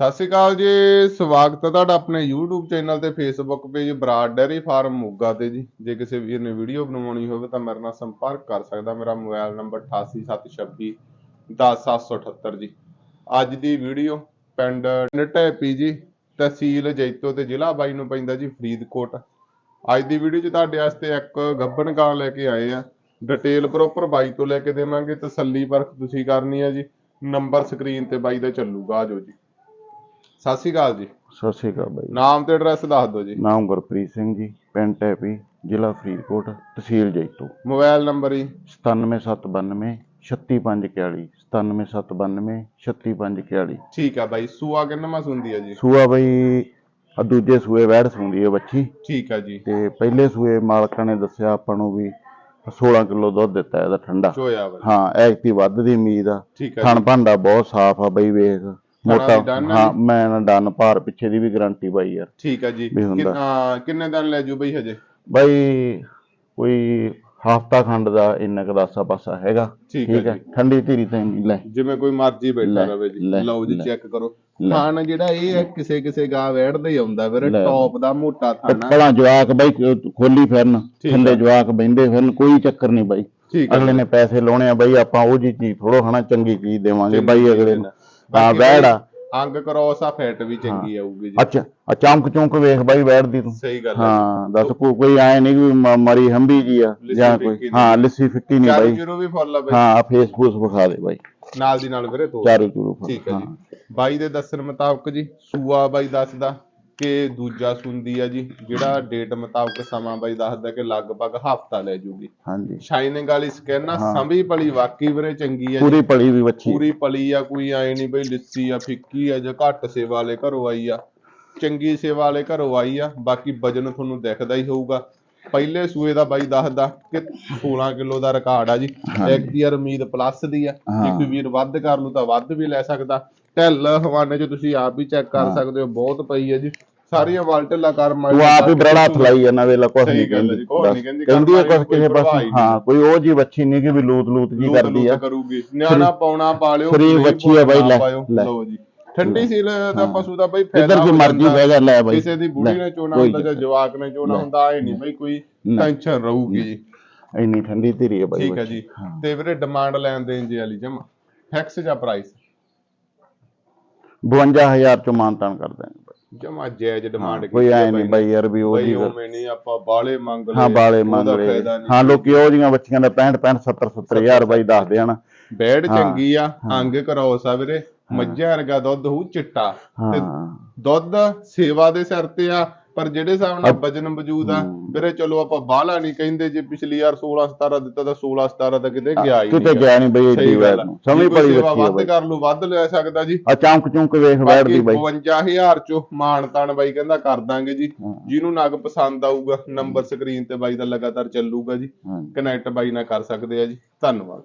ਸਤਿ ਸ਼੍ਰੀ ਅਕਾਲ ਜੀ, ਸਵਾਗਤ ਹੈ ਤੁਹਾਡਾ ਆਪਣੇ YouTube ਚੈਨਲ ਤੇ Facebook page Brar dairy farm Moga ਤੇ ਜੀ। ਜੇ ਕਿਸੇ ਵੀਰ ਨੇ ਵੀਡੀਓ ਬਣਵਾਉਣੀ ਹੋਵੇ ਤਾਂ ਮੇਰੇ ਨਾਲ ਸੰਪਰਕ ਕਰ ਸਕਦਾ, ਮੇਰਾ ਮੋਬਾਈਲ ਨੰਬਰ 8876 10778 ਜੀ। ਅੱਜ ਦੀ ਵੀਡੀਓ ਪਿੰਡ ਨਟੈਪੀ ਜੀ, ਤਹਿਸੀਲ ਜੈਤੋ ਤੇ ਜ਼ਿਲ੍ਹਾ ਬਾਈ ਨੂੰ ਪੈਂਦਾ ਜੀ, ਫਰੀਦਕੋਟ। ਅੱਜ ਦੀ ਵੀਡੀਓ 'ਚ ਤੁਹਾਡੇ ਵਾਸਤੇ ਇੱਕ ਗੱਬਣ ਗਾਂ ਲੈ ਕੇ ਆਏ ਆ। ਡਿਟੇਲ ਪ੍ਰੋਪਰ ਬਾਈ ਤੋਂ ਲੈ ਕੇ ਦੇਵਾਂਗੇ, ਤਸੱਲੀ ਪਰਖ ਤੁਸੀਂ ਕਰਨੀ ਹੈ ਜੀ। ਨੰਬਰ ਸਕਰੀਨ ਤੇ ਬਾਈ ਦਾ ਚੱਲੂਗਾ ਆਜੋ ਜੀ। ਸਤਿ ਸ਼੍ਰੀ ਅਕਾਲ ਜੀ। ਸਤਿ ਸ਼੍ਰੀ ਅਕਾਲ ਬਾਈ। ਨਾਮ ਤੇ ਐਡਰੈਸ ਦੱਸ ਦਿਓ ਜੀ। ਨਾਮ ਗੁਰਪ੍ਰੀਤ ਸਿੰਘ ਜੀ ਪਿੰਡ ਟੈਪੀ ਜ਼ਿਲ੍ਹਾ ਫਰੀਦਕੋਟ ਤਹਿਸੀਲ ਜੈਤੋ। ਮੋਬਾਈਲ ਨੰਬਰ ਜੀ। 97792 36541 97792 36541 ਠੀਕ ਆ ਬਾਈ ਸੂਆ ਕਿੰਨਾ ਮਸ ਹੁੰਦੀ ਹੈ ਜੀ? ਸੂਆ ਬਾਈ ਆ ਦੂਜੇ ਸੂਏ ਵੈੜ ਸੂੰਦੀ ਹੈ ਬੱਚੀ। ਠੀਕ ਆ ਜੀ। ਤੇ ਪਹਿਲੇ ਸੂਏ ਮਾਲਕਾਂ ਨੇ ਦੱਸਿਆ ਆਪਾਂ ਨੂੰ ਵੀ 16 ਕਿਲੋ ਦੁੱਧ ਦਿੱਤਾ ਇਹਦਾ ਠੰਡਾ। ਹਾਂ ਐਕਟੀ ਵੱਧ ਦੀ ਉਮੀਦ ਆ। ਆ ਥਣ ਭਾਂਡਾ ਬਹੁਤ ਸਾਫ਼ ਆ ਬਈ ਵੇਖ। ਮੋਟਾ ਹਾਂ ਮੈਂ ਨਾ ਡਨ ਭਾਰ ਪਿੱਛੇ ਦੀ ਵੀ ਗਾਰੰਟੀ ਬਾਈ ਯਾਰ ਠੀਕ ਆ ਜੀ। ਕਿੰਨਾ ਕਿੰਨੇ ਦਿਨ ਲੈ ਜੂ ਬਈ ਹਜੇ ਬਾਈ ਕੋਈ ਹਫਤਾ ਖੰਡ ਦਾ ਇੰਨਾ ਕੁ ਦਾਸਾ ਪਾਸਾ ਹੈਗਾ ਠੀਕ ਹੈ ਠੰਡੀ ਧੀਰੀ ਤੇ ਲੈ ਜਿਵੇਂ ਕੋਈ ਮਰਜ਼ੀ ਬੈਠਾ ਰਵੇ ਜੀ ਲਓ ਜੀ। ਚੈੱਕ ਕਰੋ। ਖਾਣ ਜਿਹੜਾ ਇਹ ਹੈ ਕਿਸੇ ਕਿਸੇ ਗਾਂ ਵੈੜਦਾ ਹੀ ਆਉਂਦਾ ਲੈ। ਟੌਪ ਦਾ ਮੋਟਾ ਥਾਣਾ ਭਲਾ ਜਵਾਕ ਬਾਈ ਖੋਲੀ ਫਿਰਨ ਆ। ਜਵਾਕ ਬੈੰਦੇ ਫਿਰਨ ਕੋਈ ਚੱਕਰ ਨਹੀਂ ਬਾਈ ਅਗਲੇ ਨੇ ਪੈਸੇ ਲਾਉਣੇ ਆ ਬਾਈ ਆਪਾਂ ਉਹ ਜੀ ਚੀਜ਼ ਥੋੜੋ ਹਨਾ ਚੰਗੀ ਚੀਜ਼ ਦੇਵਾਂਗੇ ਬਾਈ ਅਗਲੇ। ਨੂੰ ਹਾਂ ਵੈੜ ਆ ਅੰਗ ਕਰੋਸ ਆ ਫੈਟ ਵੀ ਚੰਗੀ ਆਊਗੀ ਜੀ। ਅੱਛਾ ਆ ਚਮਕ ਚੌਂਕ ਵੇਖ ਬਾਈ ਵੈੜ ਦੀ ਤੂੰ। ਸਹੀ ਗੱਲ ਹੈ ਹਾਂ ਦੱਸ ਕੋ ਕੋਈ ਆਏ ਨਹੀਂ ਵੀ ਮਰੀ ਹੰਬੀ ਜੀ ਆ ਜਾਂ ਕੋਈ। ਹਾਂ ਲਿੱਸੀ ਫਿੱਕੀ ਨਹੀਂ ਬਾਈ। ਚਿਰੂ ਵੀ ਫੁੱਲ ਆ ਬਈ। ਹਾਂ ਫੇਸਬੁੱਕ ਵਿਖਾ ਦੇ ਬਾਈ। ਨਾਲ ਦੀ ਨਾਲ ਵੀਰੇ ਤੋਂ ਚਾਰੂ ਚੂਰੂ। ਠੀਕ ਹੈ ਹਾਂ। ਜੀ ਬਾਈ ਦੇ ਦੱਸਣ ਮੁਤਾਬਕ ਜੀ ਸੂਆ ਬਾਈ ਦੱਸਦਾ। ਕਿ ਦੂਜਾ ਸੁੰਦੀ ਆ ਜੀ ਜਿਹੜਾ ਡੇਟ ਮੁਤਾਬਕ ਸਮਾਂ ਬਾਈ ਦੱਸਦਾ ਕਿ ਲਗਭਗ ਹਫਤਾ ਲੈ ਜੂਗੀ। ਹਾਂਜੀ। ਸ਼ਾਈਨਿੰਗ ਵਾਲੀ ਸਕਿਨ ਆ। ਸੰਭੀ ਪਲੀ ਵਾਕਈ ਵੀਰੇ ਚੰਗੀ ਆ ਪੂਰੀ ਪਲੀ ਵੀ ਬੱਚੀ ਪੂਰੀ ਪਲੀ ਆ ਕੋਈ ਆਏ ਨਹੀਂ ਬਈ ਲਿੱਸੀ ਆ ਫਿੱਕੀ ਆ ਜਾਂ ਘੱਟ ਸੇਵਾ ਵਾਲੇ ਘਰੋਂ ਆਈ ਆ। ਚੰਗੀ ਸੇਵਾ ਵਾਲੇ ਘਰੋਂ ਆਈ ਆ ਬਾਕੀ ਵਜਨ ਤੁਹਾਨੂੰ ਦਿਖਦਾ ਹੀ ਹੋਊਗਾ। ਪਹਿਲੇ ਸੂਏ ਦਾ ਬਾਈ ਦੱਸਦਾ ਕਿ 16 ਕਿਲੋ ਦਾ ਰਿਕਾਰਡ ਆ ਜੀ। ਇੱਕ ਦੀ ਉਮੀਦ ਪਲੱਸ ਦੀ ਆ। ਜੇ ਹਾਂ। ਕੋਈ ਵੀਰ ਵੱਧ ਕਰ ਲੂ ਤਾਂ ਵੱਧ ਵੀ ਲੈ ਸਕਦਾ। ਢਿੱਲ ਹਵਾਨੇ ਚ ਤੁਸੀਂ ਆਪ ਵੀ ਚੈੱਕ ਕਰ ਹਾਂ। ਸਕਦੇ ਹੋ ਬਹੁਤ ਪਈ ਹੈ ਜੀ। ਸਾਰੀਆਂ ਵਾਲਟਲਾ ਕਰ ਮਾਰ ਤੂੰ ਆਪ ਹੀ ਬੜਾ ਹੱਥ ਲਾਈ ਜਾਂਦਾ ਵੇਲਾ ਸਹੀ ਨਹੀਂ ਹੈ ਕਹਿੰਦੀ। ਕਹਿੰਦੀ, ਹੈ ਦੀ ਕਿਸੇ ਪਾਸੇ ਹੀ ਹਾਂ ਕੋਈ ਉਹ ਜੀ ਬੱਚੀ ਨਹੀਂ ਕਿ ਵੀ ਲੂਤ ਲੂਤ ਜੀ ਕਰਦੀ ਆ। ਕਰੂਗੀ ਨਿਆਣਾ ਪਾਉਣਾ ਪਾ ਲਿਓ ਨਹੀਂ ਬੱਚੀ ਆ ਬਾਈ। ਲੈ। ਲਓ ਜੀ। ਠੰਡੀ ਸੀਲ ਦਾ ਹਾਂ। ਪਸ਼ੂ ਦਾ ਬਈ ਫਾਇਦਾ ਇੱਧਰ ਕੋਈ ਹੋ ਮਰਜ਼ੀ। ਬਹਿ ਜਾ ਲੈ ਬਾਈ ਕਿਸੇ ਦੀ ਬੁੜੀ ਨੇ ਚੋਣਾ ਹੁੰਦਾ ਜਾਂ ਜਵਾਕ ਨੇ ਚੋਣਾ। ਹੁੰਦਾ ਆਏ ਨਹੀਂ ਬਈ ਕੋਈ। ਟੈਨਸ਼ਨ ਰਹੂਗੀ ਜੀ ਇੰਨੀ ਠੰਡੀ ਧੀਰੀ ਹੈ ਬਾਈ ਠੀਕ ਹੈ। ਜੀ ਹਾਂ। ਤੇ ਵੀਰੇ ਡਿਮਾਂਡ ਲੈਣ ਦੇਣ ਜੀ ਵਾਲੀ ਜਮਾ ਫਿਕਸ ਜਾਂ ਪ੍ਰਾਈਸ 52000 ਚੋਂ ਮਾਨਤਾਨ ਕਰ ਦਾਂਗੇ ਬਾਈ। ਜਮਾ ਜਾਇਜ਼ ਡਿਮਾਂਡ ਕੋਈ ਐ ਨਹੀਂ ਬਾਈ ਯਾਰ ਵੀ ਉਹ ਬਈ ਨਹੀਂ ਆਪਾਂ ਬਾਲੇ ਮੰਗ ਲਏ ਹਾਂ ਬਾਲੇ ਉਹਦਾ ਮੰਗ ਨਹੀਂ। ਹਾਂ ਲੋਕੀ ਉਹ ਜੀਆਂ ਬੱਚੀਆਂ ਦਾ 65 65 70 70000 ਬਾਈ ਦੱਸਦੇ ਹਨ ਬੈਡ ਹਾਂ। ਚੰਗੀ ਆ ਅੰਗ ਕਰੋਸ ਆ ਵੀਰੇ ਮੱਝਾਂ ਵਰਗਾ ਦੁੱਧ ਹੋਊ ਚਿੱਟਾ। ਤੇ ਹਾਂ। ਦੁੱਧ ਸੇਵਾ ਦੇ ਸਿਰ ਤੇ ਆ ਪਰ ਜਿਹੜੇ ਹਿਸਾਬ ਨਾਲ ਵਜਨ ਮੌਜੂਦ ਆ ਹੂੰ। ਵੀਰੇ ਚਲੋ ਆਪਾਂ ਬਾਹਲਾ ਨਹੀਂ ਕਹਿੰਦੇ ਜੇ ਪਿਛਲੀ ਵਾਰ 16 17 ਦਿੱਤਾ ਤਾਂ 16 17 ਤਾਂ ਕਿਤੇ ਗਿਆ ਹੀ ਕਿਤੇ ਗਿਆ ਨਹੀਂ ਬਈ ਸਹੀ ਵੈਰ ਨੂੰ। ਸਮਝ ਸੇਵਾ ਬੱਚੀ ਆ ਵੱਧ ਕਰ ਲੂ ਵੱਧ ਲੈ ਸਕਦਾ ਜੀ। ਆ ਚੌਂਕ ਚੌਂਕ ਵੇਖ ਬਾਕੀ ਦੀ ਬਾਈ। 52000 ਚੋਂ ਮਾਣ ਤਾਣ ਬਾਈ ਕਹਿੰਦਾ ਕਰ ਦਾਂਗੇ ਜੀ। ਹਾਂ। ਜਿਹਨੂੰ ਨਗ ਪਸੰਦ ਆਊਗਾ ਨੰਬਰ ਸਕਰੀਨ ਤੇ ਬਾਈ ਦਾ ਲਗਾਤਾਰ ਚੱਲੂਗਾ ਜੀ। ਹਾਂ। ਕਨੈਕਟ ਬਾਈ ਨਾਲ ਕਰ ਸਕਦੇ ਆ ਜੀ। ਧੰਨਵਾਦ।